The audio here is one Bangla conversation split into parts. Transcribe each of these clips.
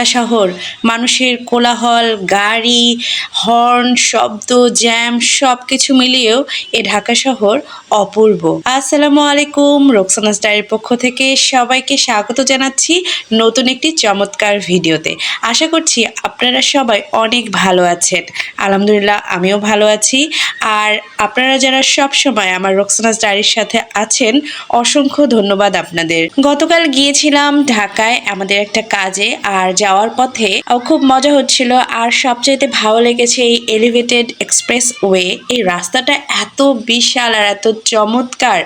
ঢাকা শহর। মানুষের কোলাহল, গাড়ি, হর্ন, শব্দ, জ্যাম সব কিছু মিলিয়েও এ ঢাকা শহর অপূর্ব। আসসালামু আলাইকুম রোকসানা স্টারের পক্ষ থেকে সবাইকে স্বাগত জানাচ্ছি নতুন একটি চমৎকার ভিডিওতে। আশা করছি আপনারা সবাই অনেক ভালো আছেন। আলহামদুলিল্লাহ, আমিও ভালো আছি। আর আপনারা যারা সব সময় আমার রোকসানা স্টারের সাথে আছেন, অসংখ্য ধন্যবাদ আপনাদের। গতকাল গিয়েছিলাম ঢাকায় আমাদের একটা কাজে, আর যাওয়ার পথে খুব মজা হচ্ছিল। আর সবচাইতে ভালো লেগেছে এই এলিভেটেড এক্সপ্রেস ওয়ে এই রাস্তাটা এত বিশাল আর এত চমৎকার।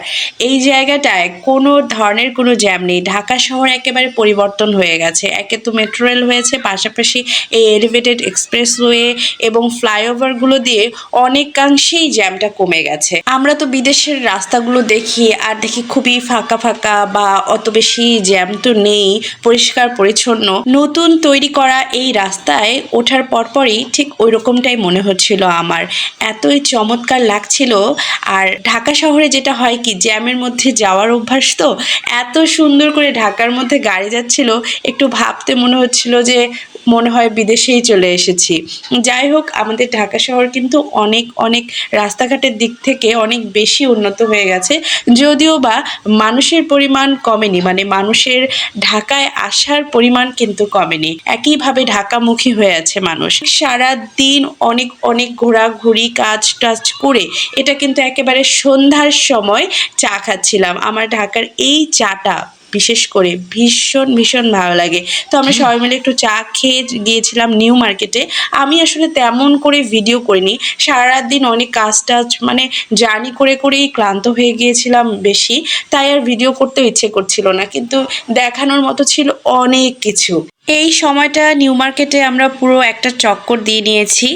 এই জায়গাটায় কোনো ধরনের কোনো জ্যাম নেই। ঢাকা শহর একেবারে পরিবর্তন হয়ে গেছে। একে তো মেট্রো রেল হয়েছে, পাশাপাশি এই এলিভেটেড এক্সপ্রেস ওয়ে এবং ফ্লাইওভারগুলো দিয়ে অনেকাংশেই জ্যামটা কমে গেছে। আমরা তো বিদেশের রাস্তাগুলো দেখি আর দেখি খুবই ফাঁকা ফাঁকা বা অত বেশি জ্যাম তো নেই, পরিষ্কার পরিচ্ছন্ন। নতুন তৈরি করা এই রাস্তায় ওঠার পরপরই ঠিক ওই রকমটাই মনে হচ্ছিল আমার। এতই চমৎকার লাগছিল আর ঢাকা শহরে যেটা হয় কি, জ্যামের মধ্যে যাওয়ার অভ্যাস তো, এত সুন্দর করে ঢাকার মধ্যে গাড়ি যাচ্ছিল, একটু ভাবতে মনে হচ্ছিল যে মনে হয় বিদেশেই চলে এসেছি। যাই হোক, আমাদের ঢাকা শহর কিন্তু অনেক অনেক রাস্তাঘাটের দিক থেকে অনেক বেশি উন্নত হয়ে গেছে। যদিও বা মানুষের পরিমাণ কমেনি মানে মানুষের ঢাকায় আসার পরিমাণ কিন্তু কমেনি। একইভাবে ঢাকামুখী হয়ে আছে মানুষ। সারা দিন অনেক অনেক ঘোরাঘুরি কাজ টাজ করে এটা কিন্তু একেবারে সন্ধ্যার সময় চা খাচ্ছিলাম। আমার ঢাকার এই চাটা বিশেষ করে ভীষণ ভীষণ ভালো লাগে। তো আমরা সবাই মিলে একটু চা খেয়ে গিয়েছিলাম নিউ মার্কেটে। আমি আসলে তেমন করে ভিডিও করিনি। সারা দিন অনেক কাজ টাজ মানে জার্নি করে করেই ক্লান্ত হয়ে গিয়েছিলাম বেশি। তাই আর ভিডিও করতেও ইচ্ছে করছিল না। কিন্তু দেখানোর মতো ছিল অনেক কিছু। এই সময়টা নিউ মার্কেটে আমরা পুরো একটা চক্কর দিয়ে নিয়েছি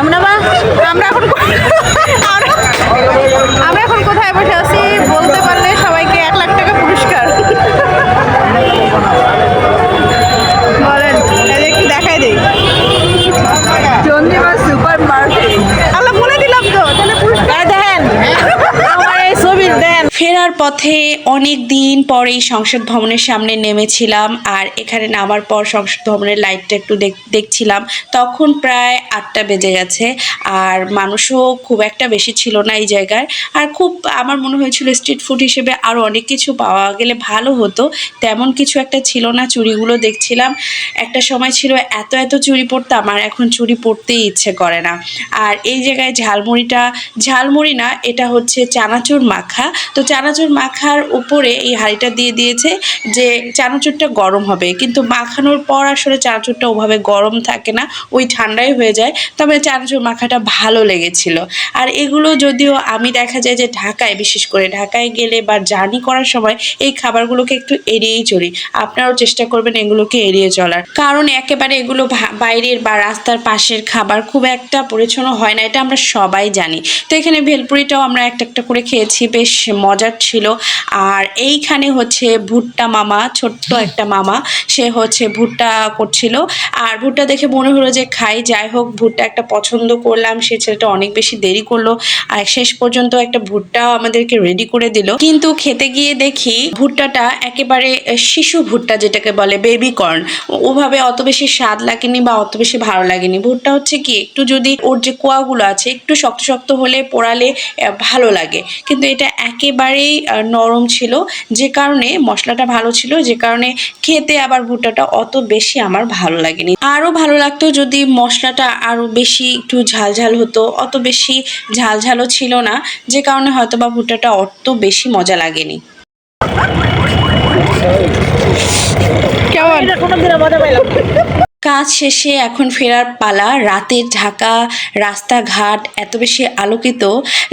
আমরা এখন আমরা- আমরা এখন কোথায় বসে আছি বলতে পারলে সবাইকে এক লাখ টাকা পুরস্কার বলেন এই যে একটু দেখাই দিই চন্দ্রিমা সুপার মার্কেট আল্লাহ বলে দিলাম তো তাহলে পুরস্কার দেন আমার এই ছবি দেন ফেরার পথে অনেক দিন পর এই সংসদ ভবনের সামনে নেমেছিলাম আর এখানে নামার পর সংসদ ভবনের লাইটটা একটু দেখছিলাম। তখন প্রায় আটটা বেজে গেছে আর মানুষও খুব একটা বেশি ছিল না এই জায়গায়। আর খুব আমার মনে হয়েছিল স্ট্রিট ফুড হিসেবে আরও অনেক কিছু পাওয়া গেলে ভালো হতো। তেমন কিছু একটা ছিল না চুরিগুলো দেখছিলাম। একটা সময় ছিল এত এত চুরি পরতাম আর এখন চুরি পরতেই ইচ্ছে করে না। আর এই জায়গায় ঝালমুড়িটা ঝালমুড়ি না, এটা হচ্ছে চানাচুর মাখা। তো চানাচুর মাখার উপরে এই হাঁড়িটা দিয়ে দিয়েছে যে চানাচুরটা গরম হবে। কিন্তু মাখানোর পর আসলে চানাচুরটা ওভাবে গরম থাকে না, ওই ঠান্ডাই হয়ে যায়। তবে চানাচুর মাখাটা ভালো লেগেছিল। আর এগুলো যদিও আমি দেখা যায় যে ঢাকায়, বিশেষ করে ঢাকায় গেলে বা জার্নি করার সময় এই খাবারগুলোকে একটু এড়িয়েই চলি। আপনারাও চেষ্টা করবেন এগুলোকে এড়িয়ে চলার। কারণ একেবারে এগুলো বাইরের বা রাস্তার পাশের খাবার খুব একটা পরিচ্ছন্ন হয় না, এটা আমরা সবাই জানি। তো এখানে ভেলপুরিটাও আমরা একটা একটা করে খেয়েছি, বেশ মজার ছিল আর এইখানে হচ্ছে ভুট্টা মামা ছোট্ট একটা মামা সে হচ্ছে ভুট্টা করছিল। আর ভুট্টা দেখে মনে হলো যে খাই যাই হোক ভুট্টা একটা পছন্দ করলাম সে ছেলেটা অনেক বেশি দেরি করল। আর শেষ পর্যন্ত একটা ভুট্টাও আমাদেরকে রেডি করে দিল। কিন্তু খেতে গিয়ে দেখি ভুট্টাটা একেবারে শিশু ভুট্টা যেটাকে বলে বেবি কর্ন ওভাবে অত বেশি স্বাদ লাগেনি বা অত বেশি ভালো লাগেনি। ভুট্টা হচ্ছে কি একটু যদি ওর যে কোয়াগুলো আছে একটু শক্ত শক্ত হলে পোড়ালে ভালো লাগে। কিন্তু এটা একেবারেই আহ, নরম ছিল। যে কারণে মশলাটা ভালো ছিল যে কারণে খেতে আবার ভুট্টাটা অত বেশি আমার ভালো লাগেনি। আরও ভালো লাগতো যদি মশলাটা আরও বেশি একটু ঝালঝাল হতো অত বেশি ঝালঝালও ছিল না যে কারণে হয়তো বা ভুট্টাটা অত বেশি মজা লাগেনি। কেমন? কাজ শেষে এখন ফেরার পালা, রাতের ঢাকা, রাস্তাঘাট এত বেশি আলোকিত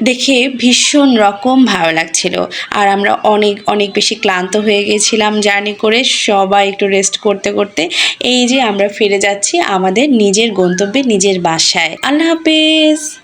দেখে ভীষণ রকম ভালো লাগছিল। আর আমরা অনেক অনেক বেশি ক্লান্ত হয়ে গেছিলাম জার্নি করে সবাই একটু রেস্ট করতে করতে। এই যে আমরা ফিরে যাচ্ছি আমাদের নিজের গন্তব্যে, নিজের বাসায়। আল্লাহ হাফেজ!